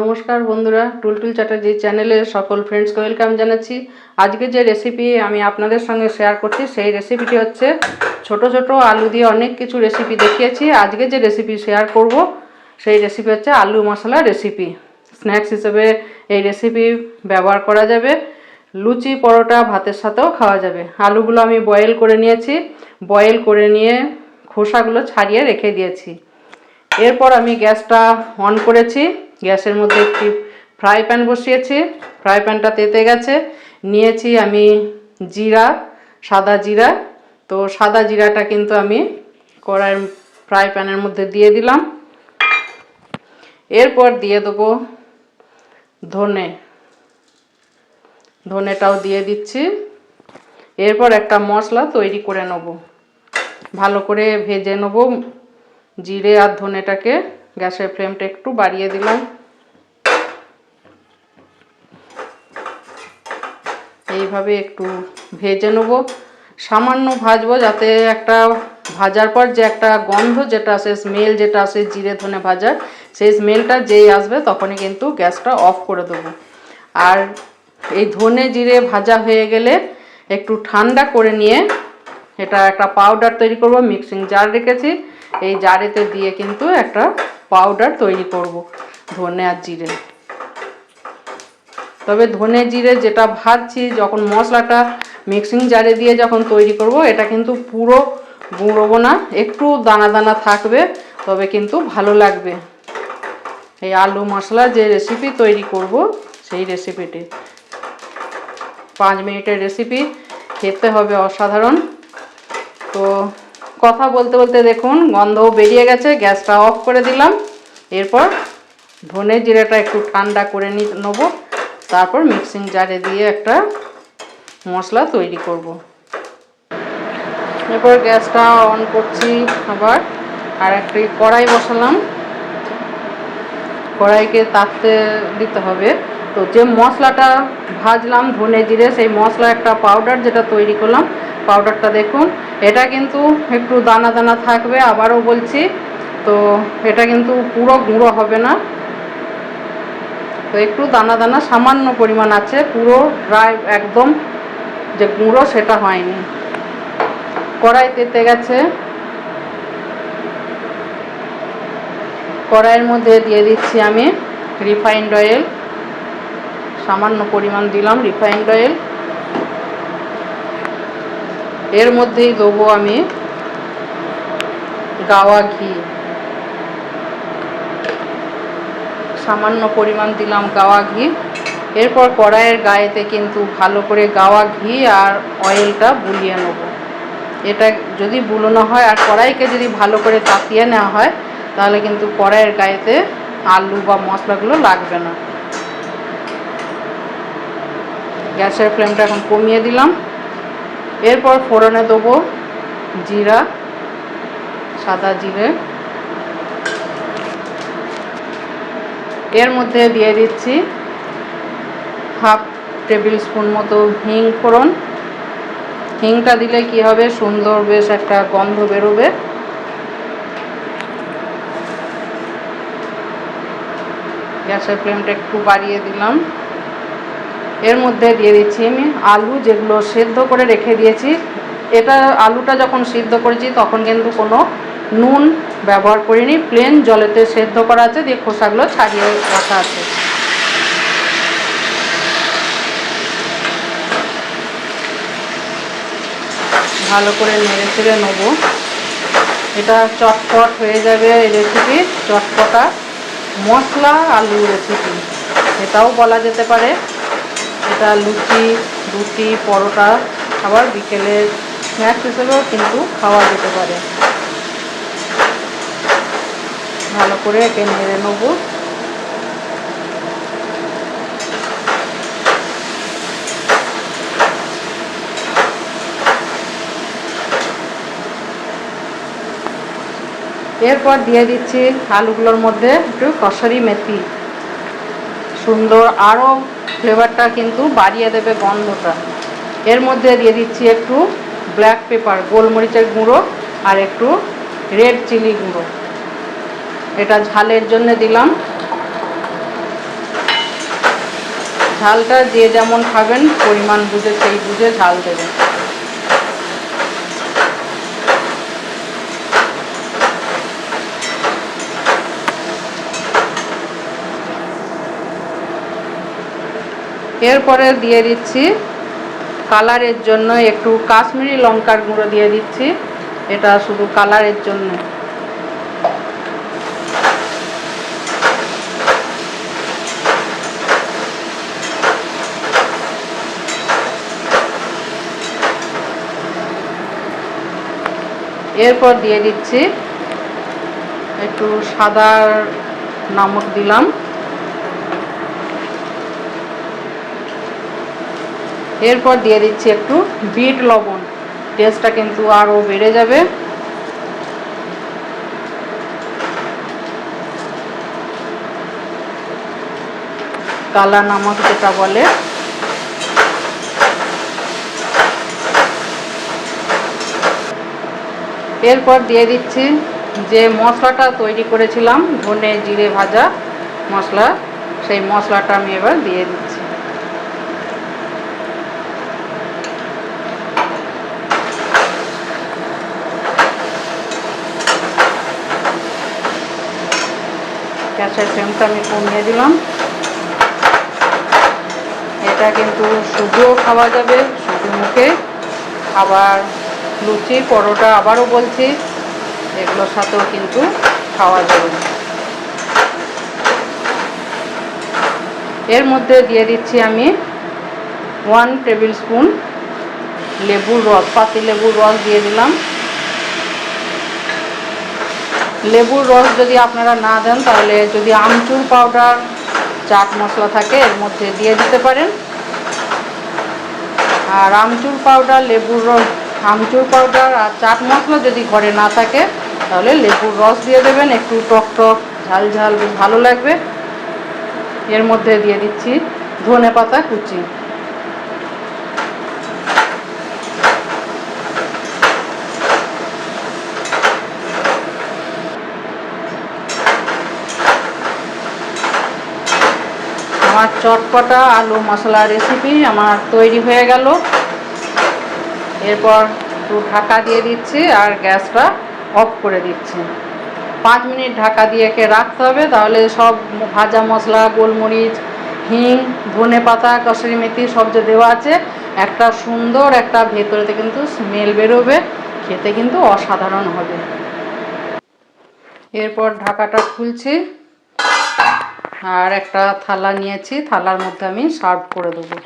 নমস্কার বন্ধুরা, টুলটুল চ্যাটার্জি চ্যানেলে সকল ফ্রেন্ডসকে ওয়েলকাম জানাচ্ছি। আজকে যে রেসিপি আমি আপনাদের সঙ্গে শেয়ার করছি, সেই রেসিপিটি হচ্ছে ছোট ছোট আলু দিয়ে অনেক কিছু রেসিপি দেখিয়েছি। আজকে যে রেসিপি শেয়ার করব, সেই রেসিপি হচ্ছে আলু মশলা রেসিপি স্ন্যাক্স হিসেবে এই রেসিপি ব্যবহার করা যাবে। লুচি, পরোটা, ভাতের সাথেও খাওয়া যাবে। আলুগুলো আমি বয়েল করে নিয়েছি। বয়েল করে নিয়ে খোসাগুলো ছাড়িয়ে রেখে দিয়েছি। এরপর আমি গ্যাসটা অন করেছি। গ্যাসের মধ্যে একটি ফ্রাই প্যান বসিয়েছি। ফ্রাই প্যানটা তেতে গেছে। নিয়েছি আমি জিরা, সাদা জিরা। তো সাদা জিরাটা কিন্তু আমি কড়াইয়ের ফ্রাই প্যানের মধ্যে দিয়ে দিলাম। এরপর দিয়ে দেবো ধনে। ধনেটাও দিয়ে দিচ্ছি। এরপর একটা মশলা তৈরি করে নেব। ভালো করে ভেজে নেব জিরে আর ধনেটাকে। গ্যাসের ফ্লেমটা একটু বাড়িয়ে দিলাম। এইভাবে একটু ভেজে নেব। সামান্য ভাজবো যাতে একটা ভাজার পর যে একটা গন্ধ যেটা আসে স্মেল যেটা আসে, জিরে ধনে ভাজার সেই স্মেলটা যেই আসবে তখনই কিন্তু গ্যাসটা অফ করে দেবো। আর এই ধনে জিরে ভাজা হয়ে গেলে একটু ঠান্ডা করে নিয়ে এটা একটা পাউডার তৈরি করব মিক্সিং জার রেখেছি। এই জারেতে দিয়ে কিন্তু একটা পাউডার তৈরি করব, ধনে আর জিরে। তবে ধনে, জিরে যেটা ভাজছি, যখন মশলাটা মিক্সিং জারে দিয়ে যখন তৈরি করব, এটা কিন্তু পুরো গুঁড়োবো না, একটু দানা দানা থাকবে, তবে কিন্তু ভালো লাগবে। এই আলু মশলা যে রেসিপি তৈরি করব, সেই রেসিপিটি পাঁচ মিনিটের রেসিপি খেতে হবে অসাধারণ। তো কথা বলতে বলতে দেখুন, গন্ধও বেরিয়ে গেছে, গ্যাসটা অফ করে দিলাম। এরপর ধনে জিরাটা একটু ঠান্ডা করে নেব। তারপর মিক্সিং জারে দিয়ে একটা মশলা তৈরি করব। এরপর গ্যাসটা অন করছি আবার। আর একটি কড়াই বসালাম। কড়াইকে তাপতে দিতে হবে। তো যে মশলাটা ভাজলাম ধনে জিরে, সেই মশলা একটা পাউডার যেটা তৈরি করলাম পাউডারটা দেখুন। এটা কিন্তু একটু দানা দানা থাকবে। আবারও বলছি তো এটা কিন্তু পুরো গুঁড়ো হবে না। তো একটু দানা দানা সামান্য পরিমাণ আছে, পুরো ড্রাই একদম যে গুঁড়ো সেটা হয়নি। কড়াই তেতে গেছে কড়াইয়ের মধ্যে দিয়ে দিচ্ছি আমি রিফাইন্ড অয়েল সামান্য পরিমাণ দিলাম রিফাইন্ড অয়েল এর মধ্যেই দেবো আমি গাওয়া ঘি। সামান্য পরিমাণ দিলাম গাওয়া ঘি। এরপর কড়াইয়ের গায়েতে কিন্তু ভালো করে গাওয়া ঘি আর অয়েলটা বুলিয়ে নেব। এটা যদি বুলোনো হয় আর কড়াইকে যদি ভালো করে তাপিয়ে নেওয়া হয়, তাহলে কিন্তু কড়াইয়ের গায়েতে আলু বা মশলাগুলো লাগবে না। গ্যাসের ফ্লেমটা এখন কমিয়ে দিলাম। এরপর ফোড়নে দেবো জিরা, সাদা জিরে। এর মধ্যে দিয়ে দিচ্ছি হাফ টেবিল স্পুন মতো হিং ফোড়ন। হিংটা দিলে কি হবে? সুন্দর বেশ একটা গন্ধ বেরোবে। গ্যাসের ফ্লেমটা একটু বাড়িয়ে দিলাম। এর মধ্যে দিয়ে দিচ্ছি আমি আলু, যেগুলো সেদ্ধ করে রেখে দিয়েছি। এটা আলুটা যখন সিদ্ধ করেছি, তখন কিন্তু কোনো নুন ব্যবহার করিনি প্লেন জলেতে সেদ্ধ করা আছে, দিয়ে খোসাগুলো ছাড়িয়ে রাখা আছে। ভালো করে নেড়ে চেড়ে নেব। এটা চটপট হয়ে যাবে এই রেসিপি চটপটা মশলা আলু রেসিপি এটাও বলা যেতে পারে। এটা লুচি, রুটি, পরোটা, আবার বিকেলের স্ন্যাক্স হিসেবেও কিন্তু খাওয়া যেতে পারে। ভালো করে একে নেড়ে নেব। এরপর দিয়ে দিচ্ছি আলুগুলোর মধ্যে একটু কসরি মেথি। সুন্দর আরও ফ্লেভারটা কিন্তু বাড়িয়ে দেবে গন্ধটা। এর মধ্যে দিয়ে দিচ্ছি একটু ব্ল্যাক পেপার গোলমরিচের গুঁড়ো আর একটু রেড চিলি গুঁড়ো। এটা ঝালের জন্য দিলাম। ঝালটা যে যেমন খাবেন, পরিমাণ বুঝে, সেই বুঝে ঝাল দেবেন। এরপরে দিয়ে দিচ্ছি কালারের জন্য একটু কাশ্মীরি লঙ্কার গুঁড়ো দিয়ে দিচ্ছি। এটা শুধু কালারের জন্য। এরপর দিয়ে দিচ্ছি একটু সাদা নামক দিলাম। এরপর দিয়ে দিচ্ছি একটু বিট লবণ টেস্টটা কিন্তু আরও বেড়ে যাবে। কালা নামক যেটা বলে এরপর দিয়ে দিচ্ছি যে মশলাটা তৈরি করেছিলাম, ধনে জিরে ভাজা মশলা, সেই মশলাটা আমি এবার দিয়ে দিচ্ছি। গ্যাসের ফ্লেমটা আমি কমিয়ে দিলাম। এটা কিন্তু শুধুও খাওয়া যাবে, শুধু মুখে। আবার লুচি পরোটা আবারও বলছি, এগুলোর সাথেও কিন্তু খাওয়া যাবে। এর মধ্যে দিয়ে দিচ্ছি আমি ওয়ান টেবিল স্পুন লেবুর রস, পাতি লেবুর রস দিয়ে দিলাম। লেবুর রস যদি আপনারা না দেন, তাহলে যদি আমচুর পাউডার চাট মশলা থাকে, এর মধ্যে দিয়ে দিতে পারেন। আর আমচুর পাউডার লেবুর রস আমচুর পাউডার আর চাট মশলা যদি ঘরে না থাকে, তাহলে লেবুর রস দিয়ে দেবেন, একটু টক টক, ঝাল ঝাল, বেশ ভালো লাগবে। এর মধ্যে দিয়ে দিচ্ছি ধনে পাতা কুচি। আমার চটপটা আলু মশলা রেসিপি আমার তৈরি হয়ে গেল। এরপর একটু ঢাকা দিয়ে দিচ্ছি আর গ্যাসটা অফ করে দিচ্ছি। পাঁচ মিনিট ঢাকা দিয়ে একে রাখতে হবে, তাহলে সব ভাজা মশলা, গোলমরিচ, হিং, ধনে পাতা কসুরি মেথি সব যে দেওয়া আছে, একটা সুন্দর একটা ভেতরেতে কিন্তু স্মেল বেরোবে, খেতে কিন্তু অসাধারণ হবে। এরপর ঢাকাটা খুলছি আর একটা থালা নিয়েছি, থালার মধ্যে আমি সার্ভ করে দেবো।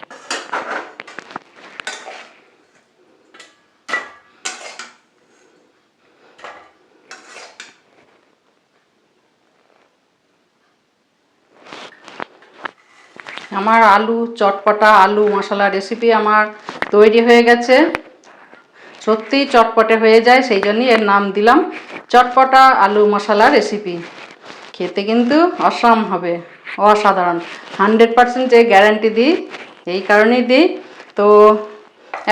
আমার আলু, চটপটা, আলু, মশলা রেসিপি আমার তৈরি হয়ে গেছে। সত্যিই চটপটে হয়ে যায়, সেই জন্যই এর নাম দিলাম চটপটা, আলু, মশলা রেসিপি খেতে কিন্তু অসাম হবে, অসাধারণ। হান্ড্রেড পারসেন্ট যে গ্যারান্টি দিই, এই কারণেই দিই। তো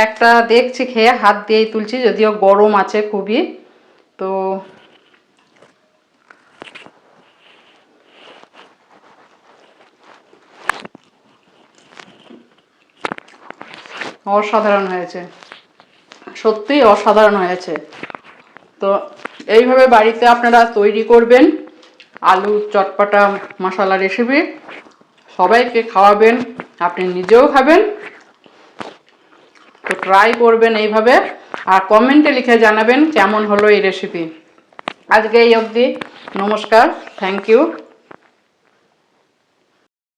একটা দেখছি, খেয়ে হাত দিয়েই তুলছি, যদিও গরম আছে খুবই। তো অসাধারণ হয়েছে। সত্যিই অসাধারণ হয়েছে। তো এইভাবে বাড়িতে আপনারা তৈরি করবেন আলু, চটপাটা, মশলা রেসিপি সবাইকে খাওয়াবেন, আপনি নিজেও খাবেন। তো ট্রাই করবেন এইভাবে। আর কমেন্টে লিখে জানাবেন কেমন হলো এই রেসিপি আজকে এই অবধি। নমস্কার। Thank you